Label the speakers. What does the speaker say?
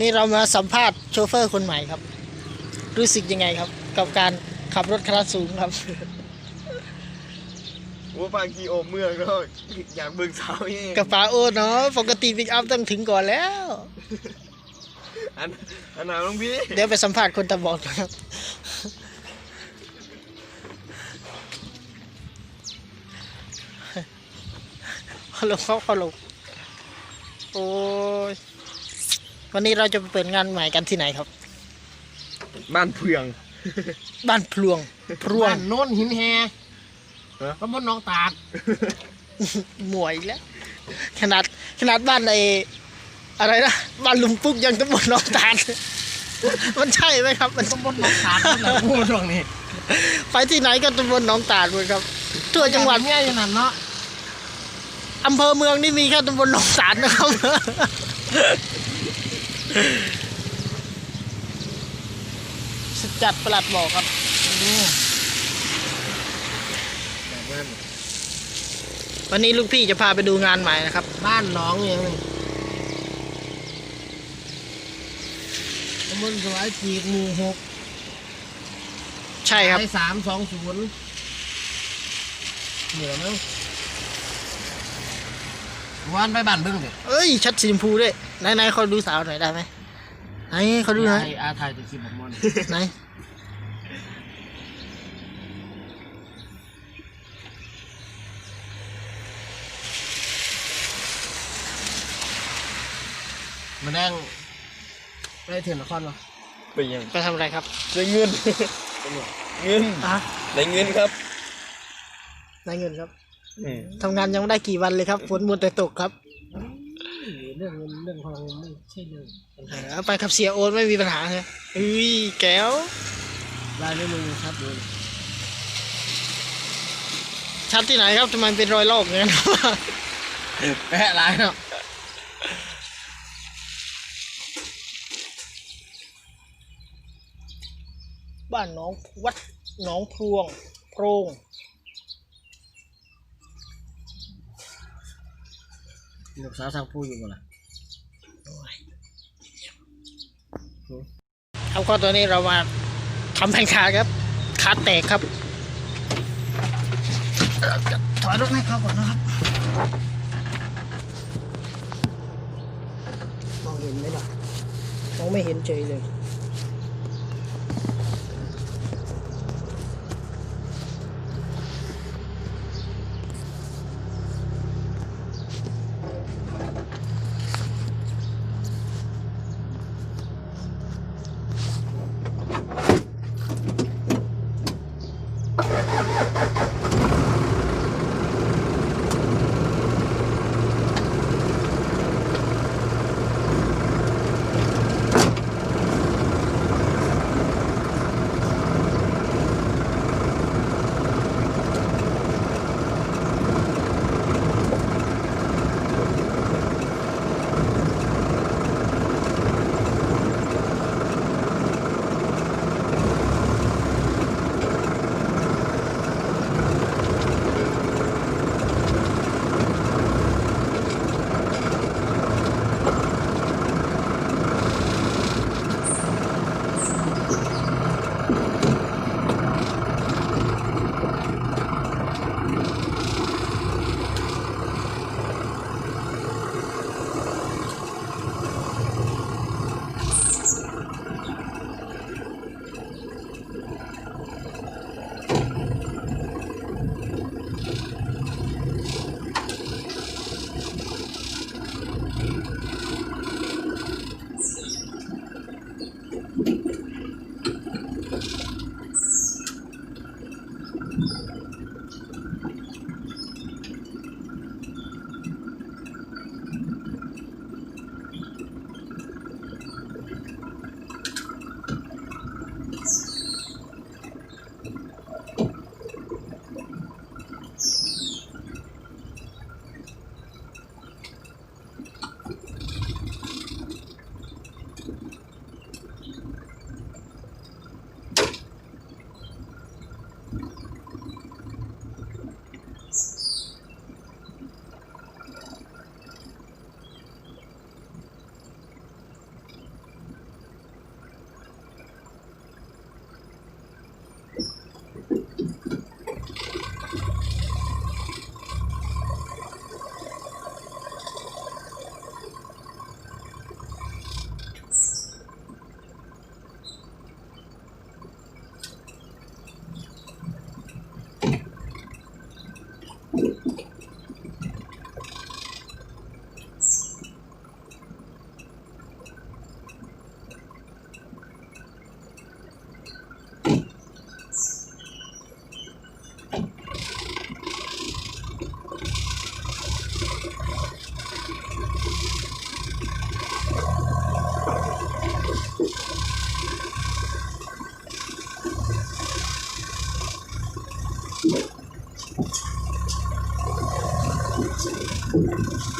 Speaker 1: นี่เรามาสัมภาษณ์โชเฟอร์คนใหม่ครับ รู้สึกยังไงครับ กับการขับรถคลาสสูงครับ
Speaker 2: ว่าบางทีโอมเมืองก็อยากเบิ่งสาวนี่
Speaker 1: กับป๋าโอ้เนาะปกติปิกอัพต้องถึงก่อนแล้ว
Speaker 2: อันอันไหนน้องพี่
Speaker 1: เดี๋ยวไปสัมภาษณ์คนตาบอดก่อนครับ ฮัลโหลครับฮัลโหลโอ้ย วันนี้เราจะไปเปิดงานใหม่กันที่ไหนครับ
Speaker 2: บ้านเพือง
Speaker 1: บ้านพลวงพลวง
Speaker 3: บ้านโน้นหินแฮ
Speaker 2: ฮะ
Speaker 3: ตำบลหนองตาด
Speaker 1: หมวยอีกแล้ว ขนาดขนาดบ้านไออะไรนะบ้านลุงปุ๊กยังตำบลหนองตาลมันใช่ไหมครับ มัน
Speaker 3: ตำบลหนองตาดนั่นแหละพูดตรงนี้
Speaker 1: ไปที่ไหนก็ตำบลหนองตาดเลยครับ ทั่วจังหวัด
Speaker 3: เนี่ยอย่างนั้นเนาะ
Speaker 1: อำเภอเมืองนี่มีแค่ตำบลหนองตาดนะครับ สุดจัดประหลัดบอกครับ
Speaker 3: ดู
Speaker 1: วันนี้ลูกพี่จะพาไปดูงานใหม่นะครับ
Speaker 3: บ้านหน้องอย่างนี้ตำบลสวายจีกหมู่หก
Speaker 1: ใช่ครับ
Speaker 3: ไอสามสองศูนย์เหนือมั้งวันไปบ้านเบิ้งเด็ก
Speaker 1: เอ้ย ชัดสีชมพูด้วยไหนไหนเขาดูสาวหน่อยได้ไหมไหนเขาดูหน่อย
Speaker 3: อาไทยตะคิดแบบมัน
Speaker 1: ไหน
Speaker 3: มาแดงไปถึงนครวะ
Speaker 2: ไปยัง
Speaker 1: ไปทำอะไรครับ
Speaker 2: ได้เงินเงิน
Speaker 1: อะ
Speaker 2: ได้เงินครับ
Speaker 1: ได้เงินครับ
Speaker 2: อืม
Speaker 1: ทำงานยังไม่ได้กี่วันเลยครับฝนมัวแต่ตกครับ
Speaker 3: เรื่องเงินเรื่องทองไม่ใช่เรื่องปัญหา
Speaker 1: เอาไปขับเสียโอนไม่มีปัญหาใช่ไหมอุ้ยแก้ว
Speaker 3: ลายนิ้วมือครับดู
Speaker 1: ชัดที่ไหนครับทำไมเป็นรอยลอกอย่างนั้น
Speaker 3: แปะลายเนาะ
Speaker 1: บ้านหน้องวัดหนองพรวงโพรง
Speaker 3: ลูกสาวทางผู้อยู่บ่ล่ะ
Speaker 1: ครับก็ตอนนี้เรามาทำแผ่นขาครับขาแตกครับถอยรถให้เขาก่อนนะครับมองเห็นไหมล่ะมองไม่เห็นเฉยเลย
Speaker 3: Thank you.